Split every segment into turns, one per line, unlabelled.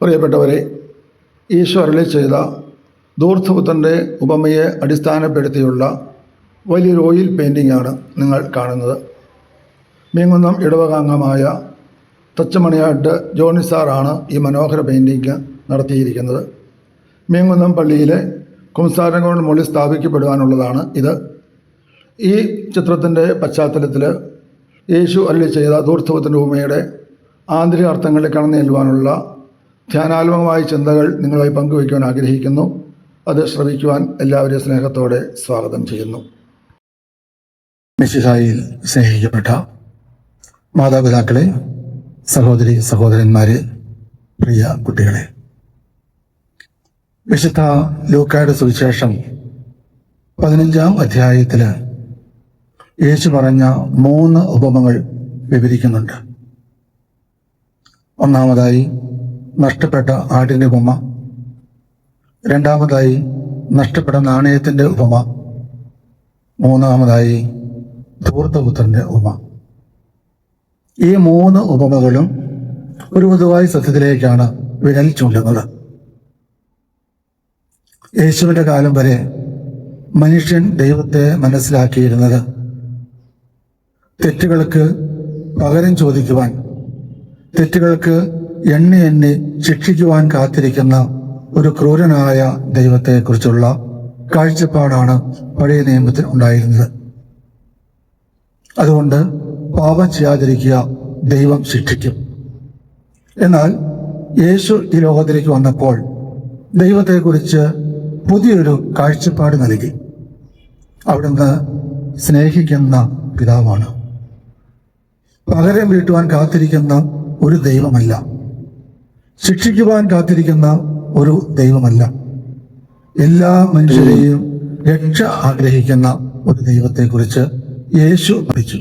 പ്രിയപ്പെട്ടവരെ ഈശ്വരളി ചെയ്ത ദൂർത്ഥപുത്രന്റെ ഉപമയെ അടിസ്ഥാനപ്പെടുത്തിയുള്ള വലിയൊരു ഓയിൽ പെയിന്റിംഗ് ആണ് നിങ്ങൾ കാണുന്നത്. മീങ്കുന്നം ഇടവകാംഗമായ തച്ചമണിയാട്ട് ജോണി സാറാണ് ഈ മനോഹര പെയിന്റിങ് നടത്തിയിരിക്കുന്നത്. മീങ്കുന്നം പള്ളിയിലെ കുംസാരങ്ങളുടെ മുകളിൽ സ്ഥാപിക്കപ്പെടുവാനുള്ളതാണ് ഇത്. ഈ ചിത്രത്തിന്റെ പശ്ചാത്തലത്തിൽ യേശു അരളി ചെയ്ത ദൂർത്ഥപുത്രൻ ഉപമയുടെ ആന്തരിക അർത്ഥങ്ങളിൽ കടന്നു ചെല്ലുവാനുള്ള ധ്യാനാത്മകമായ ചിന്തകൾ നിങ്ങളുമായി പങ്കുവയ്ക്കുവാൻ ആഗ്രഹിക്കുന്നു. അത് ശ്രവിക്കുവാൻ എല്ലാവരെയും സ്നേഹത്തോടെ സ്വാഗതം ചെയ്യുന്നു.
മിശിഹായിൽ സ്നേഹിക്കപ്പെട്ട മാതാപിതാക്കളെ സഹോദരി സഹോദരന്മാരെ പ്രിയ കുട്ടികളെ. വിശുദ്ധ ലൂക്കായുടെ സുവിശേഷം പതിനഞ്ചാം അധ്യായത്തിൽ യേശു പറഞ്ഞ മൂന്ന് ഉപമകൾ വിവരിക്കുന്നുണ്ട്. ഒന്നാമതായി നഷ്ടപ്പെട്ട ആടിന്റെ ഉപമ. രണ്ടാമതായി നഷ്ടപ്പെട്ട നാണയത്തിന്റെ ഉപമ. മൂന്നാമതായി ധൂർത്തപുത്രന്റെ ഉപമ. ഈ മൂന്ന് ഉപമകളും ഒരു പൊതുവായ സത്യത്തിലേക്കാണ് വിരൽ ചൂണ്ടുന്നത്. യേശുവിന്റെ കാലം വരെ മനുഷ്യൻ ദൈവത്തെ മനസ്സിലാക്കിയിരുന്നത് തെറ്റുകൾക്ക് പകരം ചോദിക്കുവാൻ തെറ്റുകൾക്ക് എണ്ണി എണ്ണി ശിക്ഷിക്കുവാൻ കാത്തിരിക്കുന്ന ഒരു ക്രൂരനായ ദൈവത്തെക്കുറിച്ചുള്ള കാഴ്ചപ്പാടാണ് പഴയ നിയമത്തിൽ ഉണ്ടായിരുന്നത്. അതുകൊണ്ട് പാപം ചെയ്യാതിരിക്കുക ദൈവം ശിക്ഷിക്കും. എന്നാൽ യേശു ഈ ലോകത്തിലേക്ക് വന്നപ്പോൾ ദൈവത്തെക്കുറിച്ച് പുതിയൊരു കാഴ്ചപ്പാട് നൽകി. അവിടുന്ന് സ്നേഹിക്കുന്ന പിതാവാണ്. പകരം വീട്ടുവാൻ കാത്തിരിക്കുന്ന ഒരു ദൈവമല്ല. ശിക്ഷിക്കുവാൻ കാത്തിരിക്കുന്ന ഒരു ദൈവമല്ല. എല്ലാ മനുഷ്യരെയും രക്ഷ ആഗ്രഹിക്കുന്ന ഒരു ദൈവത്തെക്കുറിച്ച് യേശു പഠിച്ചു.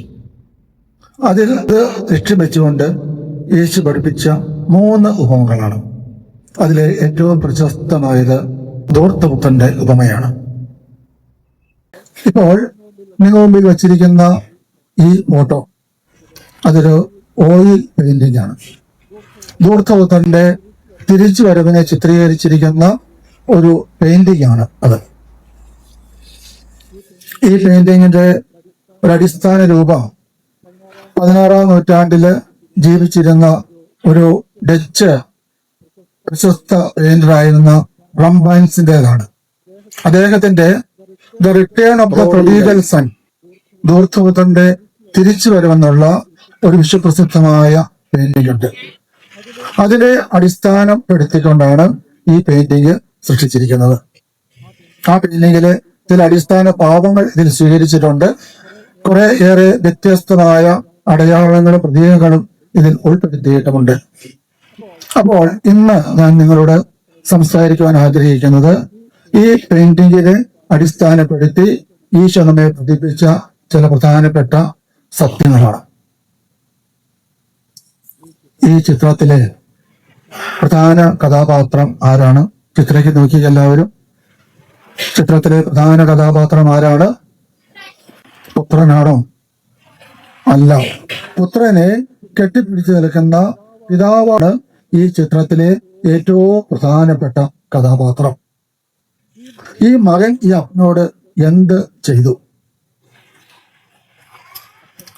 അതിൽ അത് ലക്ഷ്യം വെച്ചുകൊണ്ട് യേശു പഠിപ്പിച്ച മൂന്ന് ഉപമകളാണ്. അതിലെ ഏറ്റവും പ്രശസ്തമായത് ധൂർത്തപുത്രന്റെ ഉപമയാണ്. ഇപ്പോൾ നിങ്ങൾ മുമ്പിൽ വച്ചിരിക്കുന്ന ഈ ഫോട്ടോ അതൊരു ഓയിൽ പെയിന്റിംഗ് ആണ്. ധൂർത്തപുത്രന്റെ തിരിച്ചു വരവിനെ ചിത്രീകരിച്ചിരിക്കുന്ന ഒരു പെയിന്റിംഗ് ആണ് അത്. ഈ പെയിന്റിങ്ങിന്റെ ഒരു അടിസ്ഥാന രൂപം പതിനാറാം നൂറ്റാണ്ടിൽ ജീവിച്ചിരുന്ന ഒരു ഡച്ച് പ്രശസ്ത പെയിന്ററായിരുന്ന റംബൈൻസിന്റേതാണ്. അദ്ദേഹത്തിന്റെ the return of the prodigal son ധൂർത്തുപുത്രന്റെ തിരിച്ചു വരവെന്നുള്ള ഒരു വിശ്വപ്രസിദ്ധമായ പെയിന്റിംഗ് ഉണ്ട് അതിനെ അടിസ്ഥാനപ്പെടുത്തിക്കൊണ്ടാണ് ഈ പെയിന്റിങ് സൃഷ്ടിച്ചിരിക്കുന്നത്. ആ പെയിന്റിങ്ങിൽ ചില അടിസ്ഥാന പാവങ്ങൾ ഇതിൽ സ്വീകരിച്ചിട്ടുണ്ട്. കുറെ ഏറെ വ്യത്യസ്തമായ അടയാളങ്ങളും പ്രതീകങ്ങളും ഇതിൽ ഉൾപ്പെടുത്തിയിട്ടുമുണ്ട്. അപ്പോൾ ഇന്ന് ഞാൻ നിങ്ങളോട് സംസാരിക്കുവാൻ ആഗ്രഹിക്കുന്നത് ഈ പെയിന്റിങ്ങിനെ അടിസ്ഥാനപ്പെടുത്തി ഈശോ നമ്മെ പ്രതിപ്പിച്ച ചില പ്രധാനപ്പെട്ട സത്യങ്ങളാണ്. ഈ ചിത്രത്തിലെ പ്രധാന കഥാപാത്രം ആരാണ്? ചിത്രയ്ക്ക് നോക്കി എല്ലാവരും. ചിത്രത്തിലെ പ്രധാന കഥാപാത്രം ആരാണ്? പുത്രനാണോ? അല്ല. പുത്രനെ കെട്ടിപ്പിടിച്ചു നിൽക്കുന്ന പിതാവാണ് ഈ ചിത്രത്തിലെ ഏറ്റവും പ്രധാനപ്പെട്ട കഥാപാത്രം. ഈ മകൻ ഈ അപ്പനോട് എന്ത് ചെയ്തു?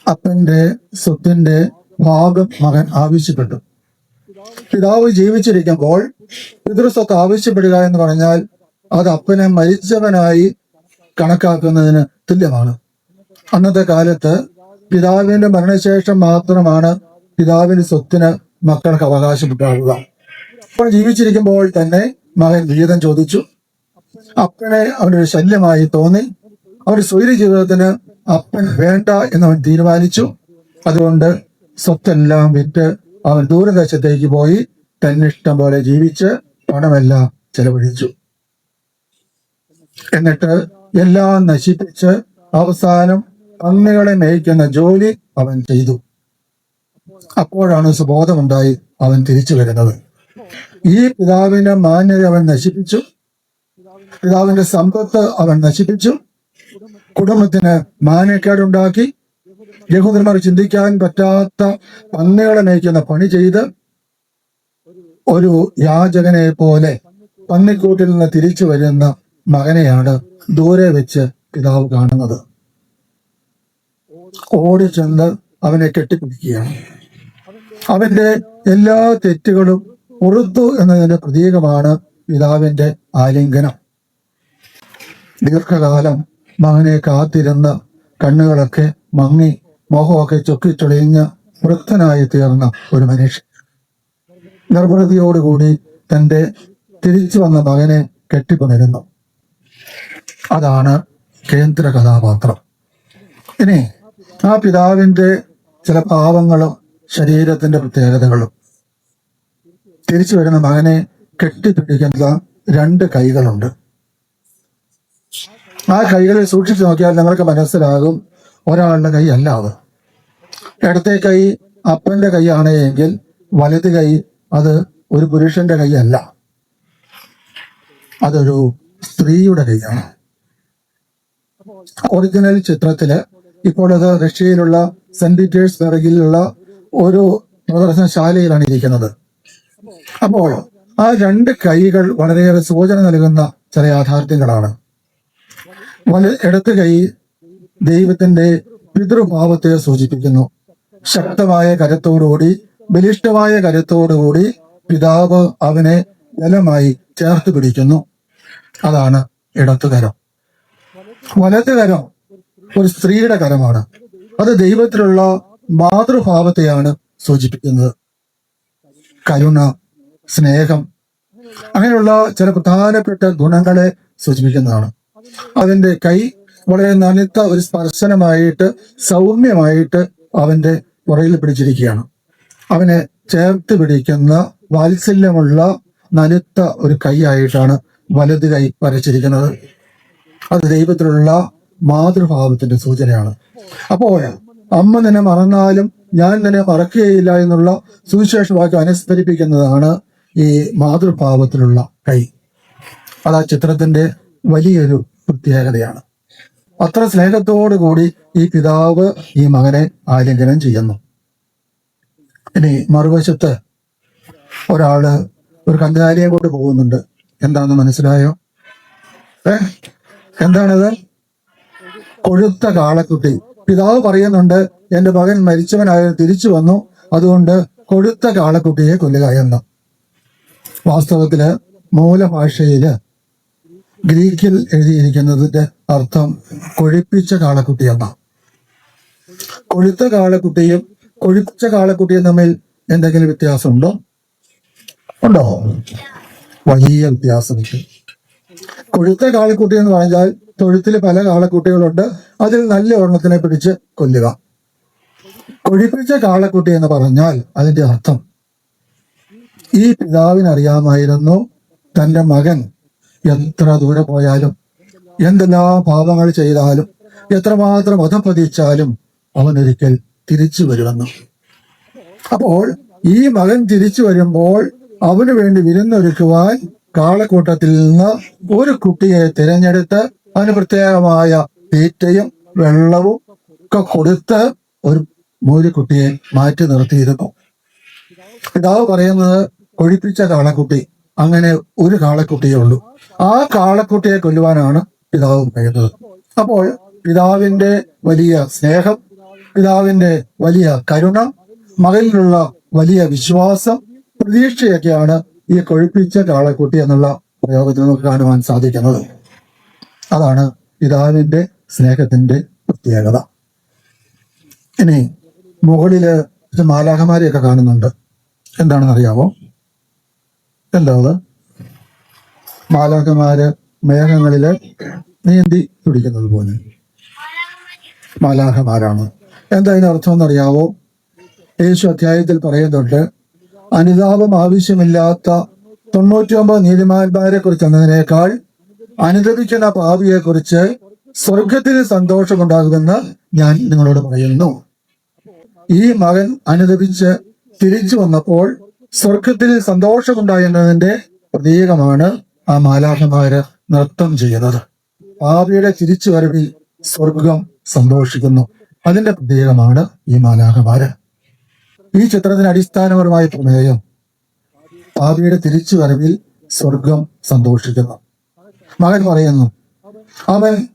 അപ്പന്റെ സ്വത്തിന്റെ ഭാഗം മകൻ ആവശ്യപ്പെട്ടു. പിതാവ് ജീവിച്ചിരിക്കുമ്പോൾ പിതൃസ്വത്ത് ആവശ്യപ്പെടുക എന്ന് പറഞ്ഞാൽ അത് അപ്പനെ മരിച്ചവനായി കണക്കാക്കുന്നതിന് തുല്യമാണ്. അന്നത്തെ കാലത്ത് പിതാവിന്റെ മരണശേഷം മാത്രമാണ് പിതാവിന്റെ സ്വത്തിന് മക്കൾക്ക് അവകാശപ്പെട്ടാകുക അപ്പോൾ ജീവിച്ചിരിക്കുമ്പോൾ തന്നെ മകൻ ഗീതം ചോദിച്ചു. അപ്പനെ അവനൊരു ശല്യമായി തോന്നി. അവന്റെ സ്വൈര്യ ജീവിതത്തിന് അപ്പൻ വേണ്ട എന്നവൻ തീരുമാനിച്ചു. അതുകൊണ്ട് സ്വത്തെല്ലാം വിറ്റ് അവൻ ദൂരദേശത്തേക്ക് പോയി തന്നിഷ്ടം പോലെ ജീവിച്ച് പണമെല്ലാം ചെലവഴിച്ചു. എന്നിട്ട് എല്ലാം നശിപ്പിച്ച് അവസാനം പന്നികളെ മേയ്ക്കുന്ന ജോലി അവൻ ചെയ്തു. അപ്പോഴാണ് സുബോധമുണ്ടായി അവൻ തിരിച്ചു വരുന്നത്. ഈ പിതാവിന്റെ മാന്യത അവൻ നശിപ്പിച്ചു. പിതാവിന്റെ സമ്പത്ത് അവൻ നശിപ്പിച്ചു. കുടുംബത്തിന് മാനക്കേടുണ്ടാക്കി യഹൂദന്മാർ ചിന്തിക്കാൻ പറ്റാത്ത പന്നികളെ നയിക്കുന്ന പണി ചെയ്ത് ഒരു യാചകനെ പോലെ പന്നിക്കൂട്ടിൽ നിന്ന് തിരിച്ചു വരുന്ന മകനെയാണ് ദൂരെ വെച്ച് പിതാവ് കാണുന്നത്. ഓടി ചെന്ന് അവനെ കെട്ടിപ്പിടിക്കുകയാണ്. അവന്റെ എല്ലാ തെറ്റുകളും പുറത്തു എന്നതിന്റെ പ്രതീകമാണ് പിതാവിന്റെ ആലിംഗനം. ദീർഘകാലം മകനെ കാത്തിരുന്ന കണ്ണുകളൊക്കെ മങ്ങി മുഖമൊക്കെ ചൊക്കിച്ചുളഞ്ഞ് വൃദ്ധനായി തീർന്ന ഒരു മനുഷ്യൻ. നിർവൃതിയോടുകൂടി തന്റെ തിരിച്ചു വന്ന മകനെ കെട്ടിപ്പുണരുന്നു അതാണ് കേന്ദ്ര കഥാപാത്രം. ഇനി ആ പിതാവിന്റെ ചില ഭാവങ്ങളും ശരീരത്തിന്റെ പ്രത്യേകതകളും. തിരിച്ചു വരുന്ന മകനെ കെട്ടിപ്പിടിക്കുന്ന രണ്ട് കൈകളുണ്ട്. ആ കൈകളെ സൂക്ഷിച്ചു നോക്കിയാൽ നിങ്ങൾക്ക് മനസ്സിലാകും ഒരാളുടെ കൈ അല്ല അത്. ഇടത്തെ കൈ അപ്പന്റെ കൈയാണ് എങ്കിൽ വലത് കൈ അത് ഒരു പുരുഷന്റെ കൈ അല്ല. അതൊരു സ്ത്രീയുടെ കൈയാണ്. ഒറിജിനൽ ചിത്രത്തിൽ ഇപ്പോൾ അത് റഷ്യയിലുള്ള സെന്റ് പീറ്റേഴ്സ് ബർഗിലുള്ള ഒരു പ്രദർശനശാലയിലാണ് ഇരിക്കുന്നത്. അപ്പോൾ ആ രണ്ട് കൈകൾ വളരെയേറെ സൂചന നൽകുന്ന ചില യാഥാർത്ഥ്യങ്ങളാണ്. വല ഇടത്ത് കൈ ദൈവത്തിന്റെ പിതൃഭാവത്തെ സൂചിപ്പിക്കുന്നു. ശക്തമായ കരത്തോടുകൂടി ബലിഷ്ഠമായ കരത്തോടുകൂടി പിതാവ് അവനെ ബലമായി ചേർത്ത് പിടിക്കുന്നു. അതാണ് ഇടത്തുകരം വലത്തുകരം ഒരു സ്ത്രീയുടെ കരമാണ്. അത് ദൈവത്തിലുള്ള മാതൃഭാവത്തെയാണ് സൂചിപ്പിക്കുന്നത്. കരുണ സ്നേഹം അങ്ങനെയുള്ള ചില പ്രധാനപ്പെട്ട ഗുണങ്ങളെ സൂചിപ്പിക്കുന്നതാണ്. അതിന്റെ കൈ വളരെ നനുത്ത ഒരു സ്പർശനമായിട്ട് സൗമ്യമായിട്ട് അവന്റെ പുറയിൽ പിടിച്ചിരിക്കുകയാണ്. അവനെ ചേർത്ത് പിടിക്കുന്ന വാത്സല്യമുള്ള നനുത്ത ഒരു കൈയായിട്ടാണ് വലത് കൈ വരച്ചിരിക്കുന്നത്. അത് ദൈവത്തിലുള്ള മാതൃഭാവത്തിന്റെ സൂചനയാണ്. അപ്പോൾ അമ്മ നിന്നെ മറന്നാലും ഞാൻ നിന്നെ മറക്കുകയില്ല എന്നുള്ള സുവിശേഷ വാക്യം അനുസ്മരിപ്പിക്കുന്നതാണ് ഈ മാതൃഭാവത്തിലുള്ള കൈ. അത് ആ ചിത്രത്തിന്റെ വലിയൊരു പ്രത്യേകതയാണ്. അത്ര സ്നേഹത്തോടു കൂടി ഈ പിതാവ് ഈ മകനെ ആലിംഗനം ചെയ്യുന്നു. ഇനി മറുവശത്ത് ഒരാൾ ഒരു കന്നുകാലിയെ കൊണ്ട് പോകുന്നുണ്ട്. എന്താണെന്ന് മനസ്സിലായോ? ഏ? എന്താണത്? കൊഴുത്ത കാളക്കുട്ടി. പിതാവ് പറയുന്നുണ്ട് എന്റെ മകൻ മരിച്ചവനായ തിരിച്ചു വന്നു. അതുകൊണ്ട് കൊഴുത്ത കാളക്കുട്ടിയെ കൊല്ലുക എന്ന്. വാസ്തവത്തിൽ മൂലഭാഷയിൽ ഗ്രീക്കിൽ എഴുതിയിരിക്കുന്നതിന്റെ അർത്ഥം കൊഴിപ്പിച്ച കാളക്കുട്ടി എന്നാണ് കൊഴുത്ത കാളക്കുട്ടിയും കൊഴിപ്പിച്ച കാളക്കുട്ടിയും തമ്മിൽ എന്തെങ്കിലും വ്യത്യാസമുണ്ടോ? ഉണ്ടോ? വലിയ വ്യത്യാസമുണ്ട് കൊഴുത്ത കാളക്കുട്ടി എന്ന് പറഞ്ഞാൽ തൊഴുത്തിൽ പല കാളക്കുട്ടികളുണ്ട്. അതിൽ നല്ല ഒരെണ്ണത്തിനെ പിടിച്ച് കൊല്ലുക. കൊഴിപ്പിച്ച കാളക്കുട്ടി എന്ന് പറഞ്ഞാൽ അതിന്റെ അർത്ഥം ഈ പിതാവിനറിയാമായിരുന്നു തന്റെ മകൻ എത്ര ദൂരെ പോയാലും എന്തെല്ലാം പാപങ്ങൾ ചെയ്താലും എത്രമാത്രം അധപ്പതിച്ചാലും അവനൊരിക്കൽ തിരിച്ചു വരുമെന്ന്. അപ്പോൾ ഈ മകൻ തിരിച്ചു വരുമ്പോൾ അവന് വേണ്ടി വിരുന്നൊരുക്കുവാൻ കാളക്കൂട്ടത്തിൽ നിന്ന് ഒരു കുട്ടിയെ തിരഞ്ഞെടുത്ത് അവന് പ്രത്യേകമായ തീറ്റയും വെള്ളവും ഒക്കെ കൊടുത്ത് ഒരു മൂലിക്കുട്ടിയെ മാറ്റി നിർത്തിയിരുന്നു. പിതാവ് പറയുന്നത് കൊഴിപ്പിച്ച കാളക്കുട്ടി അങ്ങനെ ഒരു കാളക്കുട്ടിയേ ഉള്ളൂ. ആ കാളക്കുട്ടിയെ കൊല്ലുവാനാണ് പിതാവ് കഴിയുന്നത് അപ്പോൾ പിതാവിന്റെ വലിയ സ്നേഹം പിതാവിന്റെ വലിയ കരുണ മകളിലുള്ള വലിയ വിശ്വാസം പ്രതീക്ഷയൊക്കെയാണ് ഈ കൊഴുപ്പിച്ച കാളക്കുട്ടി എന്നുള്ള പ്രയോഗത്തിൽ നമുക്ക് കാണുവാൻ സാധിക്കുന്നത്. അതാണ് പിതാവിന്റെ സ്നേഹത്തിന്റെ പ്രത്യേകത. ഇനി മുകളിൽ മാലാഹമാരെയൊക്കെ കാണുന്നുണ്ട്. എന്താണെന്ന് അറിയാമോ അത് മാലാഖമാര് മേഘങ്ങളിൽ നീന്തി തുടിക്കുന്നത് പോലെ. മാലാഖമാരാണ്. എന്താ ഇതിനർത്ഥം എന്നറിയാവോ? യേശു അധ്യായത്തിൽ പറയുന്നുണ്ട് അനുതാപം ആവശ്യമില്ലാത്ത തൊണ്ണൂറ്റി ഒമ്പത് നീതിമാന്മാരെ കുറിച്ച് എന്നതിനേക്കാൾ അനുദപിക്കുന്ന പാവിയെ കുറിച്ച് സ്വർഗത്തിൽ സന്തോഷമുണ്ടാകുമെന്ന് ഞാൻ നിങ്ങളോട് പറയുന്നു. ഈ മകൻ അനുദപിച്ച് തിരിച്ചു വന്നപ്പോൾ സ്വർഗത്തിൽ സന്തോഷമുണ്ടായെന്നതിന്റെ പ്രതീകമാണ് ആ മാലാഹമാര് നൃത്തം ചെയ്യുന്നത്. പാപിയുടെ തിരിച്ചുവരവിൽ സ്വർഗം സന്തോഷിക്കുന്നു. അതിന്റെ പ്രതീകമാണ് ഈ മാലാഹമാര് ഈ ചിത്രത്തിന് അടിസ്ഥാനപരമായ പ്രമേയം പാപിയുടെ തിരിച്ചുവരവിൽ സ്വർഗം സന്തോഷിക്കുന്നു. മകൻ പറയുന്നു അവൻ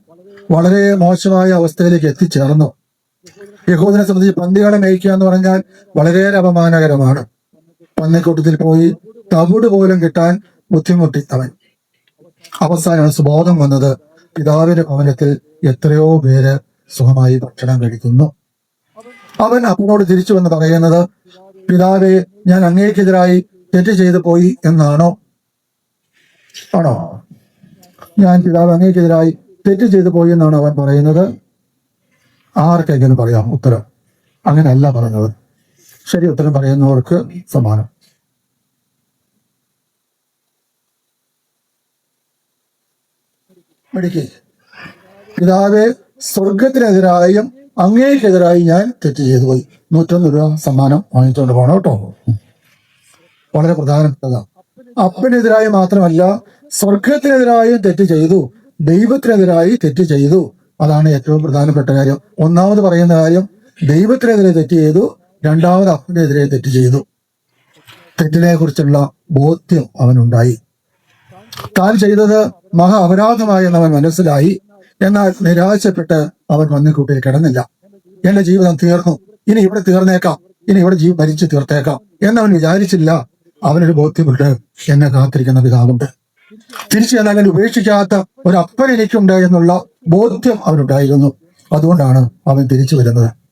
വളരെ മോശമായ അവസ്ഥയിലേക്ക് എത്തിച്ചേർന്നു. യഹോദിനെ സംബന്ധിച്ച് പന്തികളെ മേയ്ക്കുക എന്ന് പറഞ്ഞാൽ വളരെ അപമാനകരമാണ്. പന്നിക്കൂട്ടത്തിൽ പോയി തവിട് പോലും കിട്ടാൻ ബുദ്ധിമുട്ടി അവൻ. അവസാനം സുബോധം വന്നത് പിതാവിന്റെ ഭവനത്തിൽ എത്രയോ പേര് സുഖമായി ഭക്ഷണം കഴിക്കുന്നു. അവൻ അപ്പനോട് തിരിച്ചു വന്ന് പറയുന്നത് പിതാവെ ഞാൻ അങ്ങേക്കെതിരായി തെറ്റ് ചെയ്തു പോയി എന്നാണോ? ആണോ? ഞാൻ പിതാവ് അങ്ങേക്കെതിരായി തെറ്റ് ചെയ്തു പോയി എന്നാണ്? അവൻ പറയുന്നത്. ആർക്കെങ്കിലും പറയാം ഉത്തരം. അങ്ങനെയല്ല പറഞ്ഞത്. ശരി ഉത്തരം പറയുന്നവർക്ക് സമ്മാനം. മെഡിക്കേ പിതാവെ സ്വർഗത്തിനെതിരായും അങ്ങേക്കെതിരായി ഞാൻ തെറ്റ് ചെയ്തു പോയി. നൂറ്റൊന്ന് രൂപ സമ്മാനം വാങ്ങിച്ചുകൊണ്ട് പോകണം കേട്ടോ. വളരെ പ്രധാനപ്പെട്ടതാണ് അപ്പനെതിരായി മാത്രമല്ല സ്വർഗത്തിനെതിരായും തെറ്റ് ചെയ്തു ദൈവത്തിനെതിരായി തെറ്റ് ചെയ്തു. അതാണ് ഏറ്റവും പ്രധാനപ്പെട്ട കാര്യം. ഒന്നാമത് പറയുന്ന കാര്യം ദൈവത്തിനെതിരെ തെറ്റ് ചെയ്തു രണ്ടാമത് അപ്പനെതിരെ തെറ്റ് ചെയ്തു. തെറ്റിനെ കുറിച്ചുള്ള ബോധ്യം അവനുണ്ടായി. താൻ ചെയ്തത് മഹാ അപരാധമായി അവൻ മനസ്സിലായി. എന്നാൽ നിരാശപ്പെട്ട് അവൻ വന്നിക്കൂട്ടിൽ കിടന്നില്ല. എന്റെ ജീവിതം തീർന്നു. ഇനി ഇവിടെ തീർന്നേക്കാം. ഇനി ഇവിടെ ജീവ മരിച്ചു തീർത്തേക്കാം. എന്നവൻ വിചാരിച്ചില്ല. അവനൊരു ബോധ്യമുണ്ട്. എന്നെ കാത്തിരിക്കുന്ന പിതാവുണ്ട്. തിരിച്ചു ചെന്നാൽ എന്നെ ഉപേക്ഷിക്കാത്ത ഒരു എനിക്കുണ്ട് എന്നുള്ള ബോധ്യം അവനുണ്ടായിരുന്നു. അതുകൊണ്ടാണ് അവൻ തിരിച്ചു വരുന്നത്.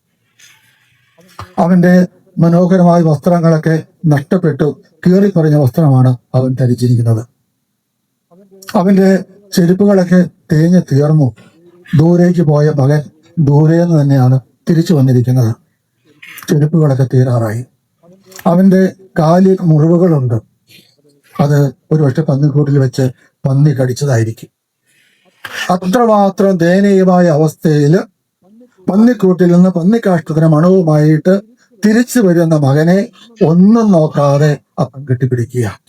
അവന്റെ മനോഹരമായ വസ്ത്രങ്ങളൊക്കെ നഷ്ടപ്പെട്ടു കീറിപ്പറഞ്ഞ വസ്ത്രമാണ് അവൻ ധരിച്ചിരിക്കുന്നത്. അവന്റെ ചെരുപ്പുകളൊക്കെ തേഞ്ഞ് തീർന്നു. ദൂരേക്ക് പോയ മകൻ ദൂരെ നിന്ന് തന്നെയാണ് തിരിച്ചു വന്നിരിക്കുന്നത്. ചെരുപ്പുകളൊക്കെ തീരാറായി. അവന്റെ കാലിൽ മുറിവുകളുണ്ട്. അത് ഒരുപക്ഷെ പന്നിക്കൂട്ടിൽ വെച്ച് പന്നി കടിച്ചതായിരിക്കും. അത്രമാത്രം ദയനീയമായ അവസ്ഥയിൽ പന്നിക്കൂട്ടിൽ നിന്ന് പന്നിക്കാഷ്ടത്തിന് മണവുമായിട്ട് തിരിച്ചു വരുന്ന മകനെ ഒന്നും നോക്കാതെ അപ്പം കെട്ടിപ്പിടിക്കുക.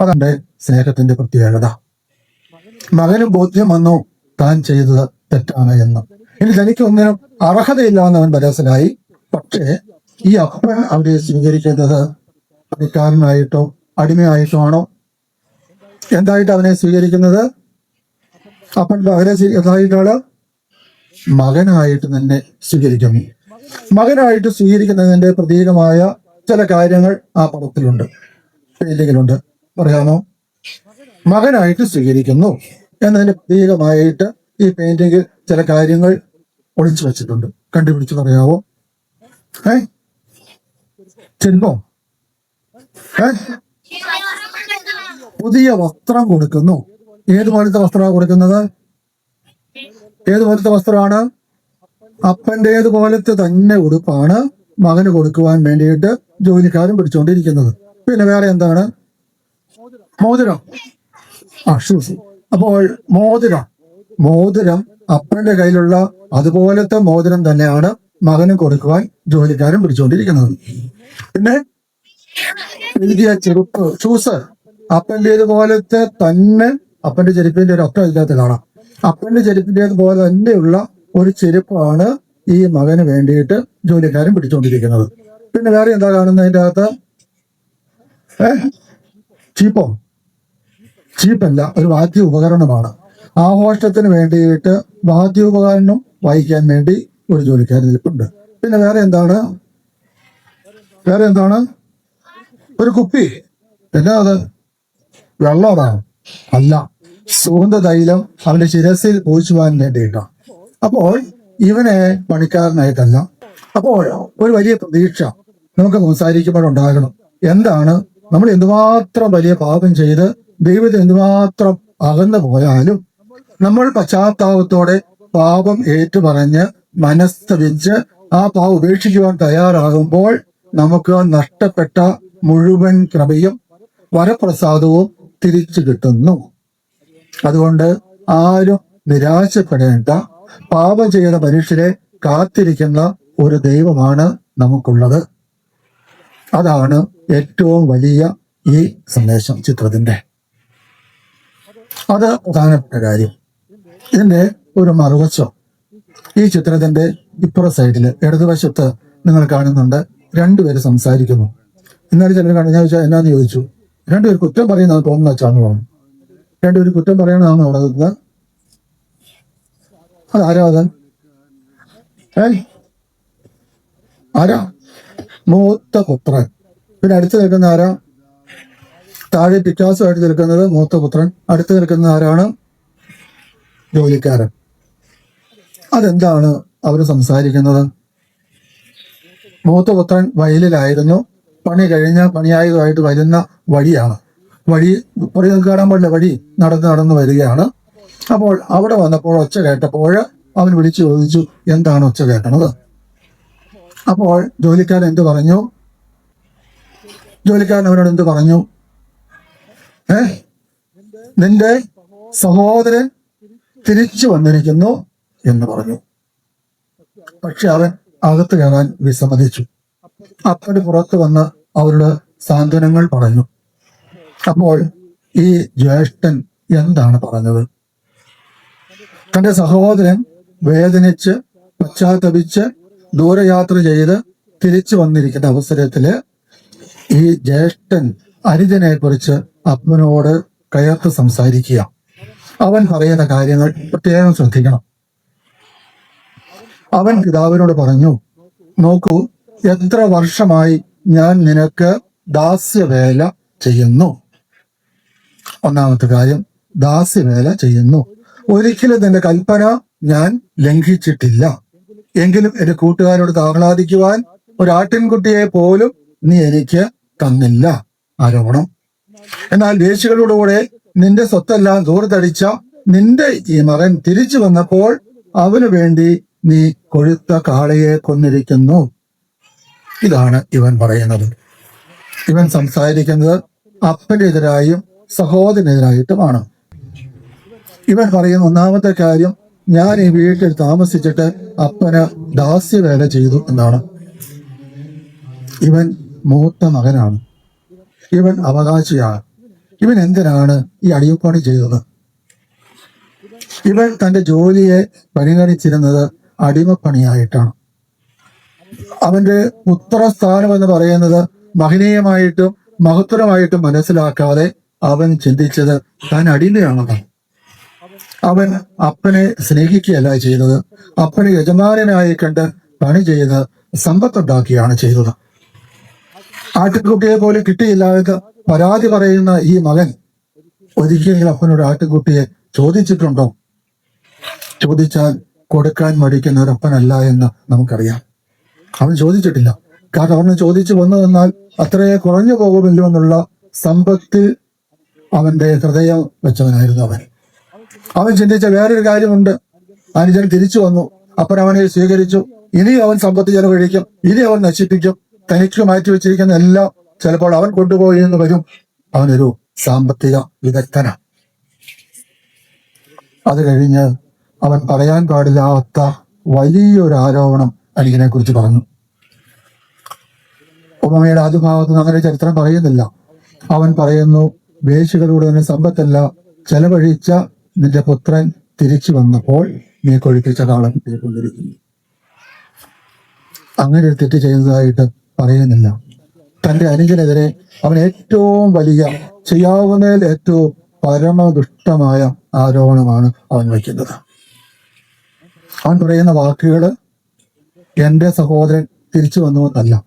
അതാണ് സ്നേഹത്തിന്റെ പ്രത്യേകത. മകന് ബോധ്യം വന്നു താൻ ചെയ്തത് തെറ്റാണ് എന്ന്. ഇനി തനിക്ക് ഒന്നിനും അർഹതയില്ല എന്ന് മനസ്സിലായി പക്ഷേ ഈ അപ്പൻ അവരെ സ്വീകരിക്കുന്നത് പണിക്കാരനായിട്ടോ അടിമയായിട്ടോ ആണോ എന്തായിട്ട് അവനെ സ്വീകരിക്കുന്നത്? അപ്പൻ അവരെ സ്വീ- എന്തായിട്ടാണ് മകനായിട്ട് തന്നെ സ്വീകരിക്കുന്നു മകനായിട്ട് സ്വീകരിക്കുന്നതിന്റെ പ്രതീകമായ ചില കാര്യങ്ങൾ ആ പദത്തിലുണ്ട്. പെയിന്റിങ്ങിലുണ്ട് പറയാമോ? മകനായിട്ട് സ്വീകരിക്കുന്നു എന്നതിന്റെ പ്രതീകമായിട്ട് ഈ പെയിന്റിങ്ങിൽ ചില കാര്യങ്ങൾ ഒളിച്ചു വെച്ചിട്ടുണ്ട്. കണ്ടുപിടിച്ച് പറയാവോ? ഏ? ചെരുപ്പോ ഏ? പുതിയ വസ്ത്രം കൊടുക്കുന്നു. ഏത് പോലത്തെ വസ്ത്രമാണ് കൊടുക്കുന്നത്? ഏത് പോലത്തെ വസ്ത്രമാണ്? അപ്പന്റേത് പോലത്തെ തന്നെ ഉടുപ്പാണ് മകന് കൊടുക്കുവാൻ വേണ്ടിയിട്ട് ജോലിക്കാരൻ പിടിച്ചുകൊണ്ടിരിക്കുന്നത് പിന്നെ വേറെ എന്താണ്? മോതിരം. ആ ഷൂസ് അപ്പോൾ മോതിരം. മോതിരം അപ്പന്റെ കയ്യിലുള്ള അതുപോലത്തെ മോതിരം തന്നെയാണ് മകന് കൊടുക്കുവാൻ ജോലിക്കാരൻ പിടിച്ചുകൊണ്ടിരിക്കുന്നത് പിന്നെ എഴുതിയ ചെരുപ്പ് ഷൂസ്. അപ്പന്റേത് പോലത്തെ തന്നെ അപ്പന്റെ ചെരുപ്പിന്റെ ഒരു ഒറ്റ ഇതിനകത്ത് കാണാം. അപ്പന്റെ ചെരുപ്പിന്റെതുപോലെ തന്നെയുള്ള ഒരു ചെരുപ്പാണ് ഈ മകന് വേണ്ടിയിട്ട് ജോലിക്കാരൻ പിടിച്ചുകൊണ്ടിരിക്കുന്നത് പിന്നെ വേറെ എന്താ കാണുന്നത് അതിന്റെ അകത്ത്? ചീപ്പോ? ചീപ്പല്ല ഒരു വാദ്യ ഉപകരണമാണ്. ആഘോഷത്തിന് വേണ്ടിയിട്ട് വാദ്യോപകരണം വായിക്കാൻ വേണ്ടി ഒരു ജോലിക്കാരൻ നിൽപ്പുണ്ട്. പിന്നെ വേറെ എന്താണ്? വേറെ എന്താണ്? ഒരു കുപ്പി. എന്നാ അത്? വെള്ളമാണ്? അല്ല. സുഗന്ധ തൈലം അവന്റെ ശിരസിൽ പൂച്ചുവാൻ വേണ്ടിയിട്ടാണ് അപ്പോൾ ഇവനെ പണിക്കാരനായിട്ടല്ല. അപ്പോൾ ഒരു വലിയ പ്രതീക്ഷ നമുക്ക് സംസാരിക്കുമ്പോഴുണ്ടാകണം എന്താണ്? നമ്മൾ എന്തുമാത്രം വലിയ പാപം ചെയ്ത് ദൈവത്തെ എന്തുമാത്രം അകന്നു പോയാലും നമ്മൾ പശ്ചാത്താപത്തോടെ പാപം ഏറ്റുപറഞ്ഞ് മനസ്തവിച്ച് ആ പാവ് ഉപേക്ഷിക്കുവാൻ തയ്യാറാകുമ്പോൾ നമുക്ക് നഷ്ടപ്പെട്ട മുഴുവൻ കൃപയും വരപ്രസാദവും തിരിച്ചു കിട്ടുന്നു. അതുകൊണ്ട് ആരും നിരാശപ്പെടേണ്ട. പാപം ചെയ്ത മനുഷ്യരെ കാത്തിരിക്കുന്ന ഒരു ദൈവമാണ് നമുക്കുള്ളത്. അതാണ് ഏറ്റവും വലിയ ഈ സന്ദേശം ചിത്രത്തിന്റെ. അത് പ്രധാനപ്പെട്ട കാര്യം. ഇതിന്റെ ഒരു മറുവശം. ഈ ചിത്രത്തിന്റെ ഇപ്പുറ സൈഡിൽ ഇടതുവശത്ത് നിങ്ങൾ കാണുന്നുണ്ട് രണ്ടുപേര് സംസാരിക്കുന്നു. ഇന്നലെ ചിലർ കണ്ടു ഞാൻ ചോദിച്ചാൽ എന്നാന്ന് ചോദിച്ചു? രണ്ടുപേർ കുറ്റം പറയുന്നത് തോന്നുന്ന വെച്ചാന്ന് പറഞ്ഞു ഒരു കുറ്റം പറയണമെന്ന് അവിടെ നിൽക്കുക. അതാരോ അത്? ആരാ? മൂത്ത പുത്രൻ. പിന്നെ അടുത്ത് നിൽക്കുന്ന ആരാ? താഴെ പിറ്റാസുമായിട്ട് നിൽക്കുന്നത് മൂത്ത പുത്രൻ. അടുത്ത് നിൽക്കുന്ന ആരാണ്? ജോലിക്കാരൻ. അതെന്താണ് അവർ സംസാരിക്കുന്നത്? മൂത്ത പുത്രൻ വയലിലായിരുന്നു. പണി കഴിഞ്ഞ പണിയായതുമായിട്ട് വരുന്ന വഴിയാണ്. വഴി പുറകെ കാണാൻ പാടില്ല വഴി നടന്ന് നടന്ന് വരികയാണ്. അപ്പോൾ അവിടെ വന്നപ്പോൾ ഒച്ച കേട്ടപ്പോൾ അവൻ വിളിച്ചു ചോദിച്ചു എന്താണ് ഒച്ച കേട്ടണത്? അപ്പോൾ ജോലിക്കാരൻ എന്ത് പറഞ്ഞു? ജോലിക്കാരൻ അവനോട് എന്ത് പറഞ്ഞു? ഏ നിന്റെ സഹോദരൻ തിരിച്ചു വന്നിരിക്കുന്നു എന്ന് പറഞ്ഞു. പക്ഷെ അവൻ അകത്ത് കയറാൻ വിസമ്മതിച്ചു. അപ്പോൾ പുറത്ത് വന്ന് അവരുടെ സാന്ത്വനങ്ങൾ പറഞ്ഞു. അപ്പോൾ ഈ ജ്യേഷ്ഠൻ എന്താണ് പറഞ്ഞത്? തന്റെ സഹോദരൻ വേദനിച്ച് പശ്ചാത്തപിച്ച് ദൂരയാത്ര ചെയ്ത് തിരിച്ചു വന്നിരിക്കുന്ന അവസരത്തിൽ ഈ ജ്യേഷ്ഠൻ അനുജനെ കുറിച്ച് അപ്പനോട് കയർത്ത് സംസാരിക്കുക. അവൻ പറയുന്ന കാര്യങ്ങൾ പ്രത്യേകം ശ്രദ്ധിക്കണം. അവൻ പിതാവിനോട് പറഞ്ഞു നോക്കൂ എത്ര വർഷമായി ഞാൻ നിനക്ക് ദാസ്യവേല ചെയ്യുന്നു. ഒന്നാമത്തെ കാര്യം ദാസ്യവേല ചെയ്യുന്നു. ഒരിക്കലും നിന്റെ കൽപ്പന ഞാൻ ലംഘിച്ചിട്ടില്ല. എങ്കിലും എന്റെ കൂട്ടുകാരോട് താഹ്ലാദിക്കുവാൻ ഒരാട്ടിൻകുട്ടിയെ പോലും നീ എനിക്ക് തന്നില്ല. ആരോപണം. എന്നാൽ വേശികളോടുകൂടെ നിന്റെ സ്വത്തെല്ലാം ദൂരത്തടിച്ച നിന്റെ ഈ മകൻ തിരിച്ചു വന്നപ്പോൾ അവനു വേണ്ടി നീ കൊഴുത്ത കാളയെ കൊന്നിരിക്കുന്നു. ഇതാണ് ഇവൻ പറയുന്നത്. ഇവൻ സംസാരിക്കുന്നത് അപ്പനെതിരായും സഹോദരനെതിരായിട്ടുമാണ് ഇവൻ പറയുന്ന ഒന്നാമത്തെ കാര്യം ഞാൻ ഈ വീട്ടിൽ താമസിച്ചിട്ട് അപ്പന് ദാസ്യവേല ചെയ്തു എന്നാണ്. ഇവൻ മൂത്ത മകനാണ്. ഇവൻ അവകാശിയാണ്. ഇവൻ എന്തിനാണ് ഈ അടിയപ്പണി ചെയ്തത്? ഇവൻ തന്റെ ജോലിയെ പരിഗണിച്ചിരുന്നത് അടിമപ്പണിയായിട്ടാണ്. അവന്റെ ഉത്തരസ്ഥാനം എന്ന് പറയുന്നത് മഹനീയമായിട്ടും മഹത്തരമായിട്ടും മനസ്സിലാക്കാതെ അവൻ ചിന്തിച്ചത് താൻ അടിമയാണെന്നാണ് അവൻ അപ്പനെ സ്നേഹിക്കുകയല്ല ചെയ്തത്. അപ്പനെ യജമാനനായി കണ്ട് പണി ചെയ്ത് സമ്പത്തുണ്ടാക്കിയാണ് ചെയ്തത്. ആട്ടിൻകുട്ടിയെ പോലും കിട്ടിയില്ല എന്ന് പരാതി പറയുന്ന ഈ മകൻ ഒരിക്കലെങ്കിലും അപ്പനോട് ആട്ടിൻകുട്ടിയെ ചോദിച്ചിട്ടുണ്ടോ? ചോദിച്ചാൽ കൊടുക്കാൻ മടിക്കുന്ന ഒരു അപ്പനല്ല എന്ന് നമുക്കറിയാം. അവൻ ചോദിച്ചിട്ടില്ല. കാരണം അവന് ചോദിച്ചു വന്നു തന്നാൽ അത്രയെ കുറഞ്ഞു പോകുമല്ലോ എന്നുള്ള സമ്പത്തിൽ അവന്റെ ഹൃദയം വെച്ചവനായിരുന്നു അവൻ. അവൻ ചിന്തിച്ച വേറൊരു കാര്യമുണ്ട്. അനുജൻ തിരിച്ചു വന്നു. അപ്പൻ അവനെ സ്വീകരിച്ചു. ഇനി അവൻ സമ്പത്ത് ചെലവഴിക്കും. ഇനി അവൻ നശിപ്പിക്കും. തനിക്ക് മാറ്റി വെച്ചിരിക്കുന്ന എല്ലാം ചിലപ്പോൾ അവൻ കൊണ്ടുപോയി എന്ന് വരും. അവനൊരു സാമ്പത്തിക വിദഗ്ധനാണ് അത് കഴിഞ്ഞ് അവൻ പറയാൻ പാടില്ലാത്ത വലിയൊരു ആരോപണം അനുജനെ കുറിച്ച് പറഞ്ഞു. ഉപമയുടെ ആദ്യ അങ്ങനെ ചരിത്രം പറയുന്നില്ല. അവൻ പറയുന്നു വേശികളുടെ തന്നെ സമ്പത്തല്ല ചെലവഴിച്ച നിന്റെ പുത്രൻ തിരിച്ചു വന്നപ്പോൾ നീ കൊഴിപ്പിച്ച കാളം കൊണ്ടിരിക്കുന്നു അങ്ങനെ ഒരു തെറ്റ് ചെയ്യുന്നതായിട്ട് പറയുന്നില്ല. തന്റെ അനുജനെതിരെ അവൻ ഏറ്റവും വലിയ ചെയ്യാവുന്നതിൽ ഏറ്റവും പരമദുഷ്ടമായ ആരോപണമാണ് അവൻ വയ്ക്കുന്നത്. അവൻ പറയുന്ന വാക്കുകൾ എന്റെ സഹോദരൻ തിരിച്ചു വന്നു എന്നല്ല.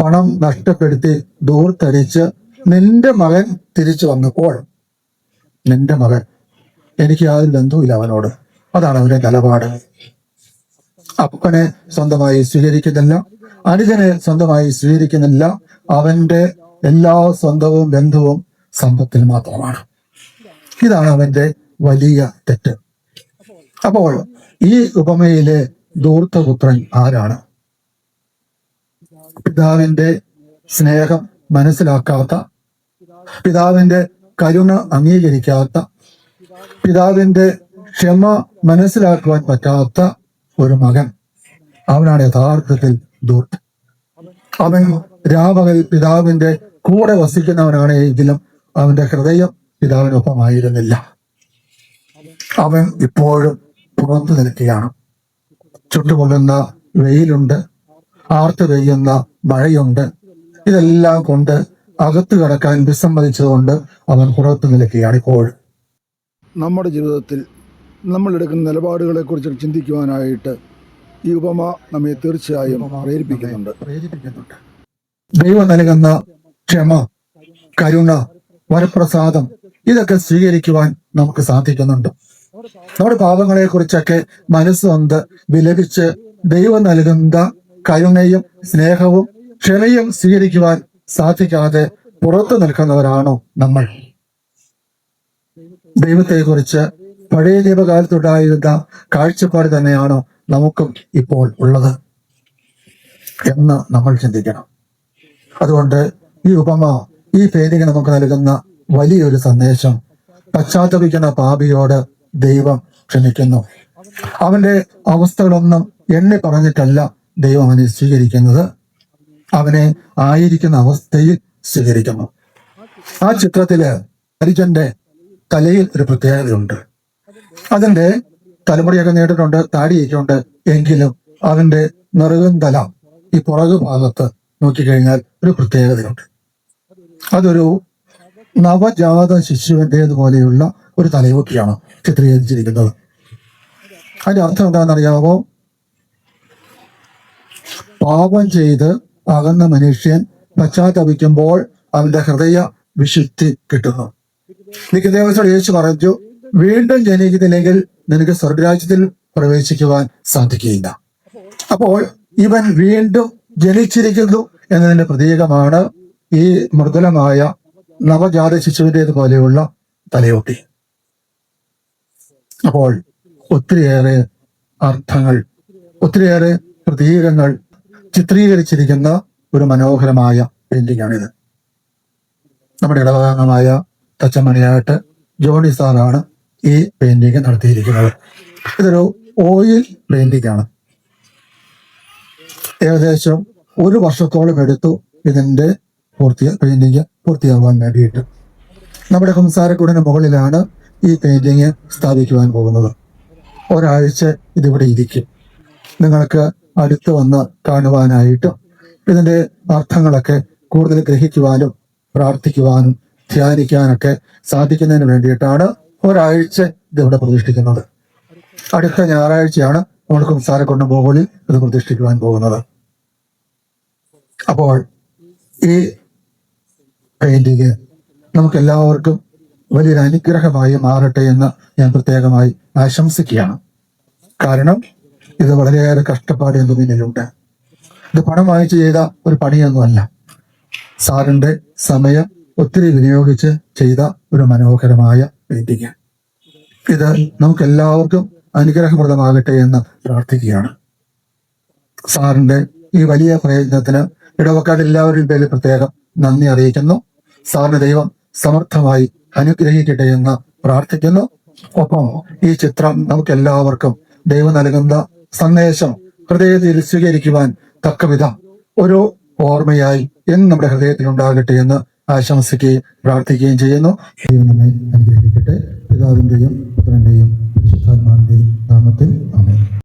പണം നഷ്ടപ്പെടുത്തി ദൂർത്തടിച്ച് നിന്റെ മകൻ തിരിച്ചു വന്നപ്പോൾ നിന്റെ മകൻ എനിക്ക് യാതൊരു ബന്ധവുമില്ല അവനോട്. അതാണ് അവന്റെ നിലപാട്. അപ്പനെ സ്വന്തമായി സ്വീകരിക്കുന്നില്ല. അനുജനെ സ്വന്തമായി സ്വീകരിക്കുന്നില്ല. അവന്റെ എല്ലാ സ്വന്തവും ബന്ധവും സമ്പത്തിൽ മാത്രമാണ്. ഇതാണ് അവന്റെ വലിയ തെറ്റ്. അപ്പോൾ ഈ ഉപമയിലെ ദൂർത്തപുത്രൻ ആരാണ്? പിതാവിന്റെ സ്നേഹം മനസ്സിലാക്കാത്ത പിതാവിന്റെ കരുണ അംഗീകരിക്കാത്ത പിതാവിന്റെ ക്ഷമ മനസ്സിലാക്കുവാൻ പറ്റാത്ത ഒരു മകൻ അവനാണ് യഥാർത്ഥത്തിൽ ദൂർത്ത്. അവൻ രാപകൽ പിതാവിന്റെ കൂടെ വസിക്കുന്നവനാണ് എങ്കിലും അവന്റെ ഹൃദയം പിതാവിനൊപ്പമായിരുന്നില്ല. അവൻ ഇപ്പോഴും പുറത്തു നിൽക്കുകയാണ്. ചുട്ടുകൊള്ളുന്ന വെയിലുണ്ട് ആർത്തു പെയ്യുന്ന മഴയുണ്ട്. ഇതെല്ലാം കൊണ്ട് അകത്ത് കടക്കാൻ വിസമ്മതിച്ചതുകൊണ്ട് അവൻ പുറത്തു നിൽക്കുകയാണ് ഇപ്പോൾ.
നമ്മുടെ ജീവിതത്തിൽ നമ്മൾ എടുക്കുന്ന നിലപാടുകളെക്കുറിച്ച് ചിന്തിക്കുവാനായിട്ട് ഈ ഉപമ നമ്മെ തീർച്ചയായും പ്രേരിപ്പിക്കുന്നുണ്ട്.
പ്രേരിപ്പിക്കുന്നുണ്ട്. ദൈവം നൽകുന്ന ക്ഷമ കരുണ വരപ്രസാദം ഇതൊക്കെ സ്വീകരിക്കുവാൻ നമുക്ക് സാധിക്കുന്നുണ്ട്. നമ്മുടെ പാപങ്ങളെ കുറിച്ചൊക്കെ മനസ്സുകൊണ്ട് വിലപിച്ച് ദൈവം നൽകുന്ന കരുണയും സ്നേഹവും ക്ഷമയും സ്വീകരിക്കുവാൻ സാധിക്കാതെ പുറത്തു നിൽക്കുന്നവരാണോ നമ്മൾ? ദൈവത്തെക്കുറിച്ച് പഴയ ദൈവകാലത്തുണ്ടായിരുന്ന കാഴ്ചപ്പാട് തന്നെയാണോ നമുക്കും ഇപ്പോൾ ഉള്ളത് എന്ന് നമ്മൾ ചിന്തിക്കണം. അതുകൊണ്ട് ഈ ഉപമ ഈ പേരിക നമുക്ക് നൽകുന്ന വലിയൊരു സന്ദേശം പശ്ചാത്തപിക്കുന്ന പാപിയോട് ദൈവം ക്ഷണിക്കുന്നു. അവന്റെ അവസ്ഥകളൊന്നും എണ്ണി പറഞ്ഞിട്ടല്ല ദൈവം അവനെ സ്വീകരിക്കുന്നത്. അവനെ ആയിരിക്കുന്ന അവസ്ഥയിൽ സ്വീകരിക്കുന്നു. ആ ചിത്രത്തിൽ ഹരിജന്റെ തലയിൽ ഒരു പ്രത്യേകതയുണ്ട്. അതിന്റെ തലമുടിയൊക്കെ നേടിയിട്ടുണ്ട് താടിയൊക്കെ ഉണ്ട് എങ്കിലും അവന്റെ നെറുകും തല ഈ പുറകു ഭാഗത്ത് നോക്കിക്കഴിഞ്ഞാൽ ഒരു പ്രത്യേകതയുണ്ട്. അതൊരു നവജാത ശിശുവിന്റെതുപോലെയുള്ള ഒരു തലയൊക്കെയാണ് ചിത്രീകരിച്ചിരിക്കുന്നത്. അതിന്റെ അർത്ഥം എന്താണെന്നറിയാമോ? പാപം ചെയ്ത് അകന്ന മനുഷ്യൻ പശ്ചാത്തപിക്കുമ്പോൾ അവന്റെ ഹൃദയ വിശുദ്ധി കിട്ടുന്നു. നിക്കദേവസോട് യേശു പറഞ്ഞു വീണ്ടും ജനിക്കുന്നില്ലെങ്കിൽ നിനക്ക് സ്വർഗരാജ്യത്തിൽ പ്രവേശിക്കുവാൻ സാധിക്കുകയില്ല. അപ്പോൾ ഇവൻ വീണ്ടും ജനിച്ചിരിക്കുന്നു എന്നതിന്റെ പ്രതീകമാണ് ഈ മൃദുലമായ നവജാത ശിശുവിന്റേത് പോലെയുള്ള തലയോട്ടി. അപ്പോൾ ഒത്തിരിയേറെ അർത്ഥങ്ങൾ ഒത്തിരിയേറെ പ്രതീകങ്ങൾ ചിത്രീകരിച്ചിരിക്കുന്ന ഒരു മനോഹരമായ പെയിന്റിംഗ് ആണിത്. നമ്മുടെ ഇടവകാംഗമായ തച്ചമണിയായിട്ട് ജോണി സാറാണ് ഈ പെയിന്റിംഗ് നടത്തിയിരിക്കുന്നത്. ഇതൊരു ഓയിൽ പെയിന്റിംഗ് ആണ്. ഏകദേശം ഒരു വർഷത്തോളം എടുത്തു ഇതിന്റെ പൂർത്തി പെയിന്റിംഗ് പൂർത്തിയാവാൻ വേണ്ടിയിട്ട്. നമ്മുടെ ഹംസാരക്കൂടിന് മുകളിലാണ് ഈ പെയിന്റിങ് സ്ഥാപിക്കുവാൻ പോകുന്നത്. ഒരാഴ്ച ഇതിവിടെ ഇരിക്കും. നിങ്ങൾക്ക് അടുത്ത് വന്ന് കാണുവാനായിട്ടും ഇതിന്റെ അർത്ഥങ്ങളൊക്കെ കൂടുതൽ ഗ്രഹിക്കുവാനും പ്രാർത്ഥിക്കുവാനും ധ്യാനിക്കാനൊക്കെ സാധിക്കുന്നതിന് വേണ്ടിയിട്ടാണ് ഒരാഴ്ച ഇതിവിടെ പ്രതിഷ്ഠിക്കുന്നത്. അടുത്ത ഞായറാഴ്ചയാണ് നമ്മൾ കൊണ്ട് മുകളിൽ ഇത് പ്രതിഷ്ഠിക്കുവാൻ പോകുന്നത്. അപ്പോൾ ഈ പെയിന്റിങ് നമുക്ക് എല്ലാവർക്കും വലിയൊരു അനുഗ്രഹമായി മാറട്ടെ എന്ന് ഞാൻ പ്രത്യേകമായി ആശംസിക്കുകയാണ്. കാരണം ഇത് വളരെയേറെ കഷ്ടപ്പാട് എന്ന് പിന്നിലുണ്ട് ഇത് പണം വാങ്ങിച്ചു ചെയ്ത ഒരു പണിയൊന്നുമല്ല. സാറിന്റെ സമയം ഒത്തിരി വിനിയോഗിച്ച് ചെയ്ത ഒരു മനോഹരമായ പെയിന്റിങ് ഇത് നമുക്ക് എല്ലാവർക്കും അനുഗ്രഹപ്രദമാകട്ടെ എന്ന് പ്രാർത്ഥിക്കുകയാണ്. സാറിന്റെ ഈ വലിയ പ്രയത്നത്തിന് എല്ലാവരുടെയും പേരിൽ പ്രത്യേകം നന്ദി അറിയിക്കുന്നു. സാറിന് ദൈവം സമർത്ഥമായി അനുഗ്രഹിക്കട്ടെ എന്ന് പ്രാർത്ഥിക്കുന്നു. ഒപ്പം ഈ ചിത്രം നമുക്ക് എല്ലാവർക്കും ദൈവം നൽകുന്ന സന്ദേശം ഹൃദയത്തിൽ സ്വീകരിക്കുവാൻ തക്കവിധം ഒരു ഓർമ്മയായി എന്ന് നമ്മുടെ ഹൃദയത്തിൽ ഉണ്ടാകട്ടെ എന്ന് ആശംസിക്കുകയും പ്രാർത്ഥിക്കുകയും ചെയ്യുന്നു. ദൈവം നമ്മെ അനുഗ്രഹിക്കട്ടെ. പിതാവിന്റെയും പുത്രന്റെയും നാമത്തിൽ